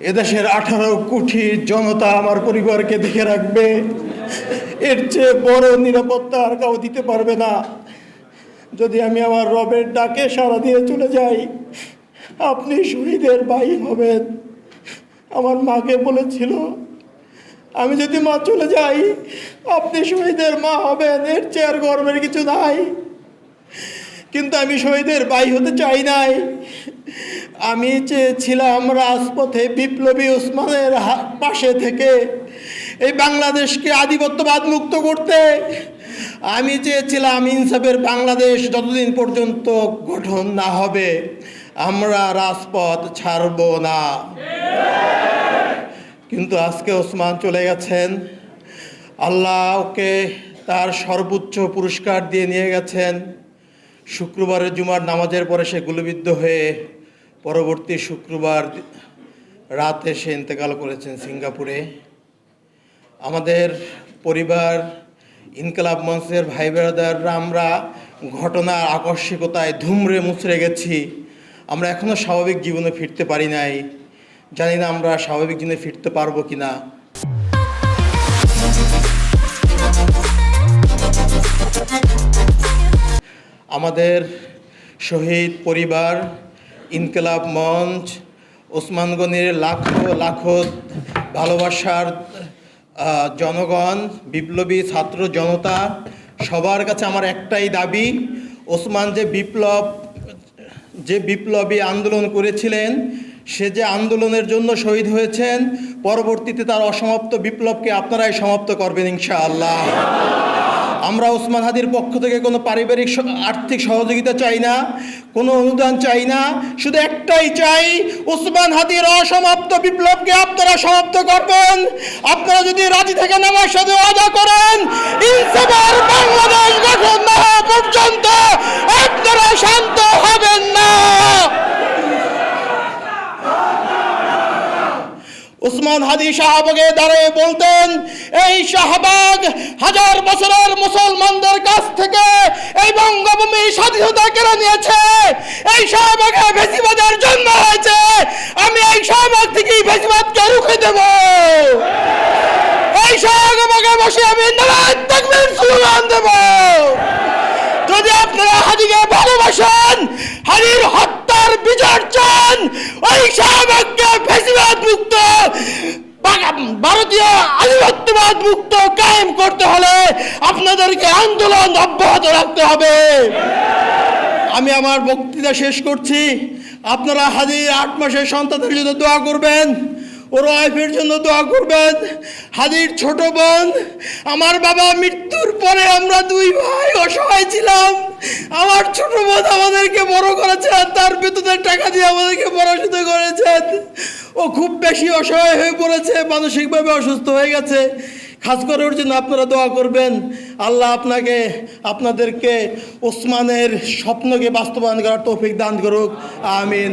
এদেশের আঠারো কোটি জনতা আমার পরিবারকে দেখে রাখবে। এর চেয়ে বড় নিরাপত্তা আর কাউ দিতে পারবে না। যদি আমি আমার রবের ডাকে সাড়া দিয়ে চলে যাই, আপনি শহীদের ভাই হবেন। আমার মাকে বলেছিল, আমি যদি মা চলে যাই, আপনি শহীদের মা হবেন। এর চেয়ে আর গর্বের কিছু নাই। কিন্তু আমি শহীদের ভাই হতে চাই নাই। আমি চেয়েছিলাম রাজপথে বিপ্লবী ওসমানের হা- পাশে থেকে। এই বাংলাদেশকে আধিপত্যবাদ মুক্ত করতে। আমি চেয়েছিলাম ইনসাফের বাংলাদেশ যতদিন পর্যন্ত গঠন না হবে। আমরা রাজপথ ছাড়ব না। কিন্তু আজকে ওসমান চলে গেছেন। আল্লাহ ওকে তার সর্বোচ্চ পুরস্কার দিয়ে নিয়ে গেছেন। শুক্রবারের জুমার নামাজের পরে সে গুলিবিদ্ধ হয়ে পরবর্তী শুক্রবার রাতে সে ইন্তেকাল করেছেন সিঙ্গাপুরে। আমাদের পরিবার, ইনকলাব মঞ্চের ভাই বেড়াদাররা আমরা ঘটনার আকস্মিকতায় ধুমরে মুচড়ে গেছি। আমরা এখনও স্বাভাবিক জীবনে ফিরতে পারি নাই। জানি না আমরা স্বাভাবিক জীবনে ফিরতে পারব কি না আমাদের শহীদ পরিবার ইনকলাব মঞ্চ, ওসমান গনির লাখো লাখো ভালোবাসার জনগণ, বিপ্লবী ছাত্র জনতা, সবার কাছে আমার একটাই দাবি, ওসমান যে বিপ্লব, যে বিপ্লবী আন্দোলন করেছিলেন, সে যে আন্দোলনের জন্য শহীদ হয়েছেন, পরবর্তীতে তার অসমাপ্ত বিপ্লবকে আপনারাই সমাপ্ত করবেন ইনশাআল্লাহ। আমরা ওসমান হাদির পক্ষ থেকে কোনো পারিবারিক আর্থিক সহযোগিতা চাই না, কোনো অনুদান চাই না। শুধু একটাই চাই, ওসমান হাদির অসমাপ্ত বিপ্লবকে আপনারা সমাপ্ত করবেন। আপনারা যদি রাজি থেকে নামার সাথে আদা করেন বাংলাদেশ গঠন না পর্যন্ত আপনারা শান্ত হবেন না উসমান হাদি শাহবাগে দাঁড়িয়ে বলতেন, এই শাহবাগ হাজার বছরের মুসলমানদের কাছ থেকে এই বঙ্গভূমি স্বাধীনতা কেড়ে নিয়েছে। এই শাহবাগে ভেসিবাদের জন্ম হয়েছে। আমি এই শাহবাগ থেকেই ভেসিবাদকে রুখে দেব। এই শাহবাগে বসে আমি নারায়ণ তাকবীর স্লোগান দেব। যদি আপনারা হাদিকে ভালোবাসেন হাদির হত্যার বিচার চান, ওই শাহবাগকে ফেসিবাদ মুক্ত মুক্ত কায়েম করতে হলে আপনাদেরকে আন্দোলন অব্যাহত রাখতে হবে। আমি আমার বক্তৃতা শেষ করছি। আপনারা হাজির আট মাসের সন্তানের জন্য দোয়া করবেন, ওর ওয়াইফের জন্য দোয়া করবেন। হাজির ছোট বোন, আমার বাবা মৃত্যুর পরে আমরা দুই ভাই অসহায় ছিলাম। আমার ছোট বোন আমাদেরকে বড় করেছে তার বেতনের টাকা দিয়ে আমাদেরকে করেছেন ও খুব বেশি অসহায় হয়ে পড়েছে, মানসিকভাবে অসুস্থ হয়ে গেছে। খাস করে ওর জন্য আপনারা দোয়া করবেন। আল্লাহ আপনাকে, আপনাদেরকে ওসমানের স্বপ্নকে বাস্তবায়ন করার তৌফিক দান করুক। আমিন।